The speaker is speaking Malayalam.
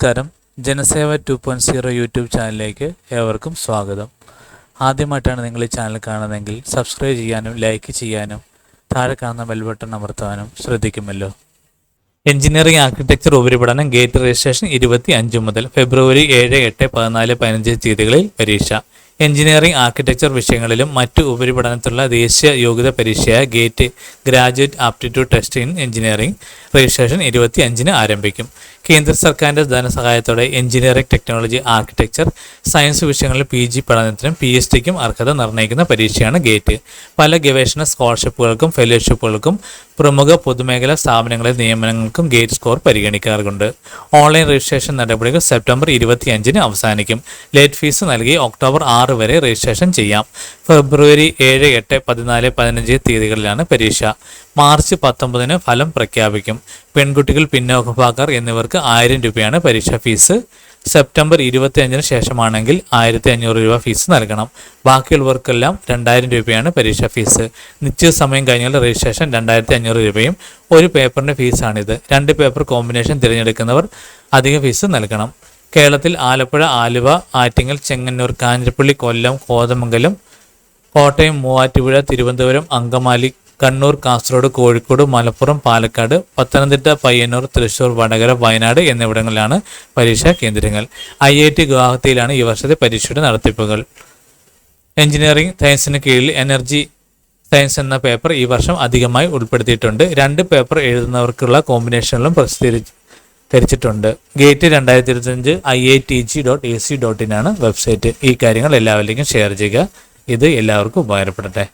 നമസ്കാരം. Janaseva two point zero YouTube ചാനലിലേക്ക് ഏവർക്കും സ്വാഗതം. ആദ്യമായിട്ടാണ് നിങ്ങൾ ഈ ചാനൽ കാണുന്നതെങ്കിൽ സബ്സ്ക്രൈബ് ചെയ്യാനും ലൈക്ക് ചെയ്യാനും താഴെ കാണുന്ന ബെൽ ബട്ടൺ അമർത്താനും ശ്രദ്ധിക്കുമല്ലോ. എഞ്ചിനീയറിംഗ് ആർക്കിടെക്ചർ ഉപരിപഠനം ഗേറ്റ് രജിസ്ട്രേഷൻ ഇരുപത്തി അഞ്ച് മുതൽ ഫെബ്രുവരി ഏഴ് എട്ട് പതിനാല് പതിനഞ്ച് തീയതികളിൽ പരീക്ഷ. എഞ്ചിനീയറിംഗ് ആർക്കിടെക്ചർ വിഷയങ്ങളിലും മറ്റു ഉപരിപഠനത്തിലുള്ള ദേശീയ യോഗ്യതാ പരീക്ഷയായ GATE Graduate Aptitude Test in Engineering registration ഇരുപത്തി അഞ്ചിന് ആരംഭിക്കും. കേന്ദ്ര സർക്കാരിന്റെ ധനസഹായത്തോടെ എഞ്ചിനീയറിംഗ് ടെക്നോളജി ആർക്കിടെക്ചർ സയൻസ് വിഷയങ്ങളിൽ പി ജി പഠനത്തിനും പി എച്ച് ഡിക്കും അർഹത നിർണയിക്കുന്ന പരീക്ഷയാണ് ഗേറ്റ്. പല ഗവേഷണ സ്കോളർഷിപ്പുകൾക്കും ഫെലോഷിപ്പുകൾക്കും പ്രമുഖ പൊതുമേഖലാ സ്ഥാപനങ്ങളിലെ നിയമനങ്ങൾക്കും ഗേറ്റ് സ്കോർ പരിഗണിക്കാറുണ്ട്. ഓൺലൈൻ രജിസ്ട്രേഷൻ നടപടികൾ സെപ്റ്റംബർ ഇരുപത്തിയഞ്ചിന് അവസാനിക്കും. ലേറ്റ് ഫീസ് നൽകി ഒക്ടോബർ ആറ് വരെ രജിസ്ട്രേഷൻ ചെയ്യാം. ഫെബ്രുവരി ഏഴ് എട്ട് പതിനാല് പതിനഞ്ച് തീയതികളിലാണ് പരീക്ഷ. മാർച്ച് പത്തൊമ്പതിന് ഫലം പ്രഖ്യാപിക്കും. പെൺകുട്ടികൾ പിന്നോക്കഭാഗർ എന്നിവർക്ക് ആയിരം രൂപയാണ് പരീക്ഷാ ഫീസ്. സെപ്റ്റംബർ ഇരുപത്തിയഞ്ചിന് ശേഷമാണെങ്കിൽ ആയിരത്തി അഞ്ഞൂറ് രൂപ ഫീസ് നൽകണം. ബാക്കിയുള്ളവർക്കെല്ലാം രണ്ടായിരം രൂപയാണ് പരീക്ഷാ ഫീസ്. നിശ്ചിത സമയം കഴിഞ്ഞാൽ രജിസ്ട്രേഷൻ രണ്ടായിരത്തി അഞ്ഞൂറ് രൂപയും ഒരു പേപ്പറിന്റെ ഫീസാണിത്. രണ്ട് പേപ്പർ കോമ്പിനേഷൻ തിരഞ്ഞെടുക്കുന്നവർ അധിക ഫീസ് നൽകണം. കേരളത്തിൽ ആലപ്പുഴ ആലുവ ആറ്റിങ്ങൽ ചെങ്ങന്നൂർ കാഞ്ഞിരപ്പള്ളി കൊല്ലം കോതമംഗലം കോട്ടയം മൂവാറ്റുപുഴ തിരുവനന്തപുരം അങ്കമാലി കണ്ണൂർ കാസർഗോഡ് കോഴിക്കോട് മലപ്പുറം പാലക്കാട് പത്തനംതിട്ട പയ്യന്നൂർ തൃശൂർ വടകര വയനാട് എന്നിവിടങ്ങളിലാണ് പരീക്ഷാ കേന്ദ്രങ്ങൾ. ഐ ഐ ടി ഗുവാഹത്തിയിലാണ് ഈ വർഷത്തെ പരീക്ഷയുടെ നടത്തിപ്പുകൾ. എഞ്ചിനീയറിംഗ് സയൻസിന് കീഴിൽ എനർജി സയൻസ് എന്ന പേപ്പർ ഈ വർഷം അധികമായി ഉൾപ്പെടുത്തിയിട്ടുണ്ട്. രണ്ട് പേപ്പർ എഴുതുന്നവർക്കുള്ള കോമ്പിനേഷനുകളും കോമ്പിനേഷനിലും പ്രസിദ്ധീകരിച്ചിട്ടുണ്ട് ഗേറ്റ് രണ്ടായിരത്തി ഇരുപത്തഞ്ച് I I T G dot A C dot in ആണ് വെബ്സൈറ്റ്. ഈ കാര്യങ്ങൾ എല്ലാവരിലേക്കും ഷെയർ ചെയ്യുക. ഇത് എല്ലാവർക്കും ഉപകാരപ്പെടട്ടെ.